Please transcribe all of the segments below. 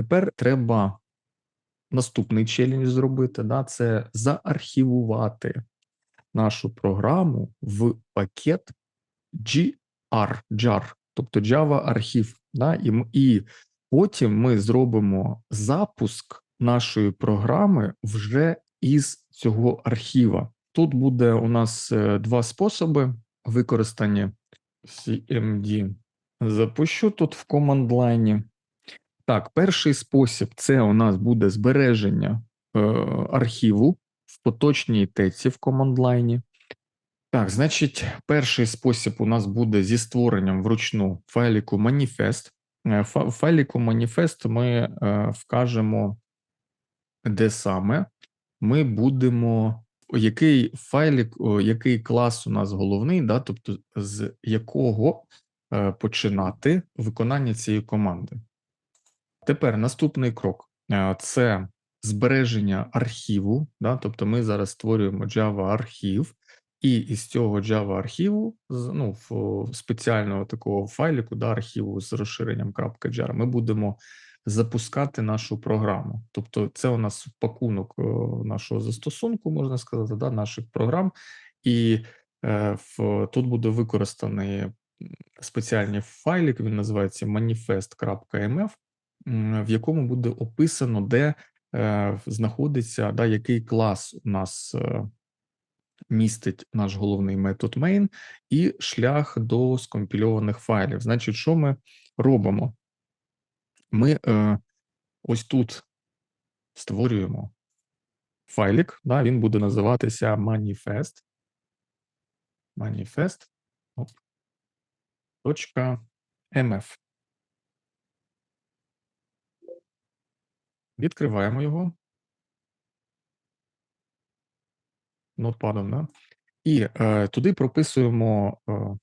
Тепер треба наступний челендж зробити, да, це заархівувати нашу програму в пакет GR, jar, тобто Java архів. Да, і, і потім ми зробимо запуск нашої програми вже із цього архіва. Тут буде у нас е, два способи використання CMD. Запущу тут в команд лайні. Так, перший спосіб це у нас буде збереження е, архіву в поточній теці в команд-лайні. Так, значить, перший спосіб у нас буде зі створенням вручну файліку. Е, фа- В файліку Manifest ми е, вкажемо, де саме ми будемо, який файлік, який клас у нас головний, да, тобто з якого е, починати виконання цієї команди. Тепер наступний крок е, це збереження архіву. Да? Тобто ми зараз створюємо Java архів, і із цього Java архіву, ну, в спеціального такого файліку, да, архіву з розширенням .jar, ми будемо запускати нашу програму. Тобто, це у нас пакунок е, нашого застосунку, можна сказати, да, наших програм, і е, в, тут буде використаний спеціальний файлик, він називається manifest.mf, в якому буде описано, де е, знаходиться, да, який клас у нас е, містить наш головний метод main і шлях до скомпільованих файлів. Значить, що ми робимо? Ми е, ось тут створюємо файлик, да, він буде називатися manifest. Manifest. Точка mf. Відкриваємо його. Notepad, да? І е, туди прописуємо. Е,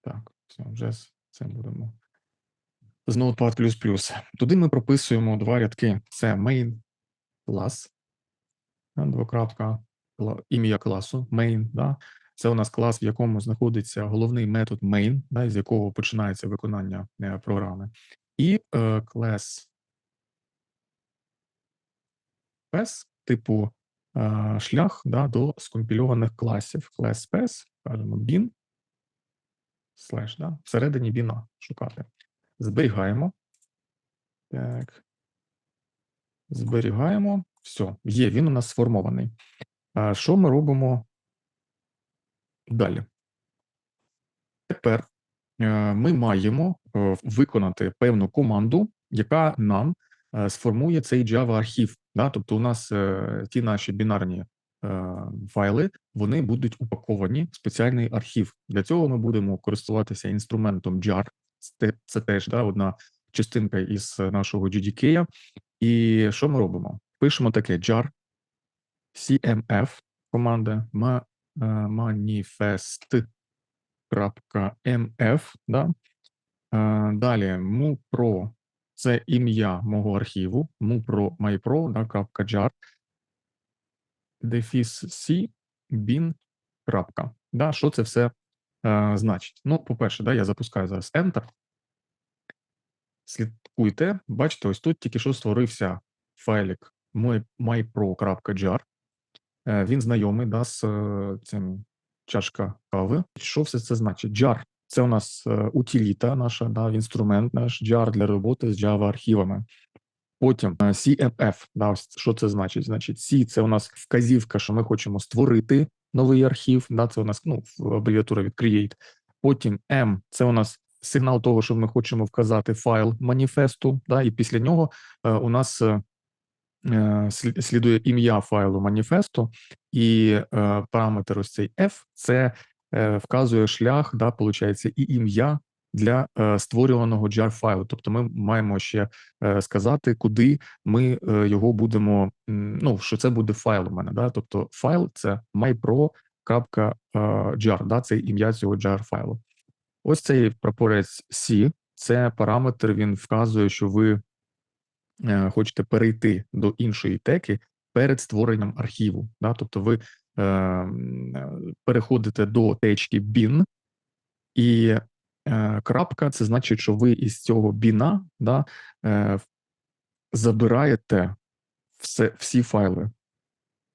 так, все, вже з цим будемо. З Notepad++. Туди ми прописуємо два рядки: це main клас, двокрапка, ім'я класу, main. Да? Це у нас клас, в якому знаходиться головний метод main, да, з якого починається виконання е, програми. І е, клас PES, типу е, шлях да, до скомпільованих класів. Class PES, кажемо bin, слеш, да, всередині біна шукати. Зберігаємо. Так. Зберігаємо. Все, є, він у нас сформований. Що ми робимо далі? Тепер ми маємо е, виконати певну команду, яка нам е, сформує цей Java архів. Да? Тобто, у нас е, ті наші бінарні е, файли вони будуть упаковані в спеціальний архів. Для цього ми будемо користуватися інструментом jar. Це, теж да, одна частинка із нашого GDK. І що ми робимо? Пишемо таке jar cmf команда ma, manifest.mf. Да? Е, Далі mupro – це ім'я мого архіву, mupro mypro, да, крапка jar, дефіс c bin. Да, що це все е, значить? Ну, по-перше, да, я запускаю зараз Enter. Слідкуйте, бачите, ось тут тільки що створився файлик my- mypro.jar. Е, Він знайомий да, з е, цим чашка кави. Що все це значить? Jar – це у нас е, утиліта наша, да, інструмент наш jar для роботи з Java архівами. Потім е, CMF, да, ось що це значить? Значить, C – це у нас вказівка, що ми хочемо створити новий архів. Да, це у нас ну, абревіатура від create. Потім M – це у нас сигнал того, що ми хочемо вказати файл маніфесту. Да, і після нього е, у нас е, слідує ім'я файлу маніфесту, і е, параметр ось цей F – це е, вказує шлях, да, получається, і ім'я для е, створюваного jar файлу. Тобто ми маємо ще е, сказати, куди ми е, його будемо. Ну, що це буде файл у мене. Да? Тобто файл це mypro.jar, да? це ім'я цього jar файлу. Ось цей прапорець C – це параметр. Він вказує, що ви е, хочете перейти до іншої теки перед створенням архіву. Да? Тобто ви е, е, переходите до течки bin, і Е, крапка це значить, що ви із цього біна да, е, забираєте все, всі файли.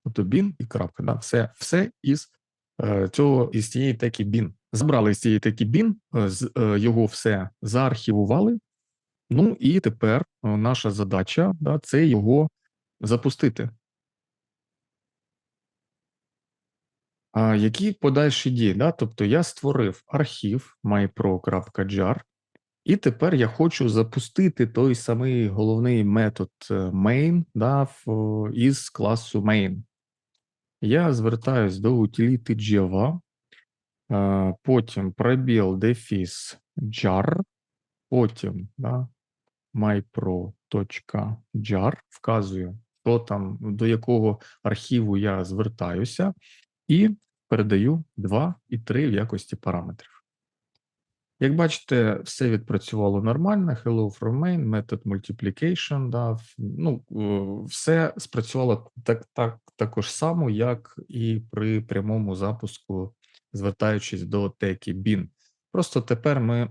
Тобто бін і крапка, да, все, все із е, цього із цієї теки бін. Забрали з цієї теки бін, е, е, його все заархівували. Ну і тепер е, наша задача да, це його запустити. А які подальші дії? Да? Тобто я створив архів mypro.jar, і тепер я хочу запустити той самий головний метод е, main да, із класу main. Я звертаюсь до утиліти Java, е, потім пробіл дефіс jar, потім да, mypro.jar, вказую, що там, до якого архіву я звертаюся, і передаю 2 і 3 в якості параметрів. Як бачите, все відпрацювало нормально. Hello from main, метод multiplication, да, ну, е, все спрацювало так, так, також само, як і при прямому запуску, звертаючись до теки bin. Просто тепер ми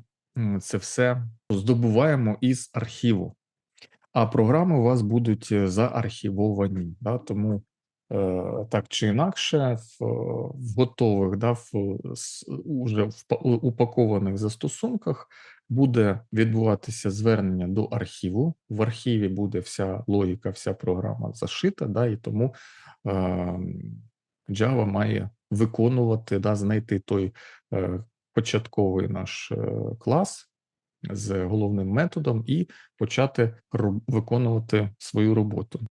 це все здобуваємо із архіву, а програми у вас будуть е, заархівовані. Да, тому е, так чи інакше, в, в готових, да, в, уже в упакованих застосунках буде відбуватися звернення до архіву. В архіві буде вся логіка, вся програма зашита, да, і тому е, Java має виконувати, да, знайти той е, початковий наш е, клас з головним методом і почати виконувати свою роботу.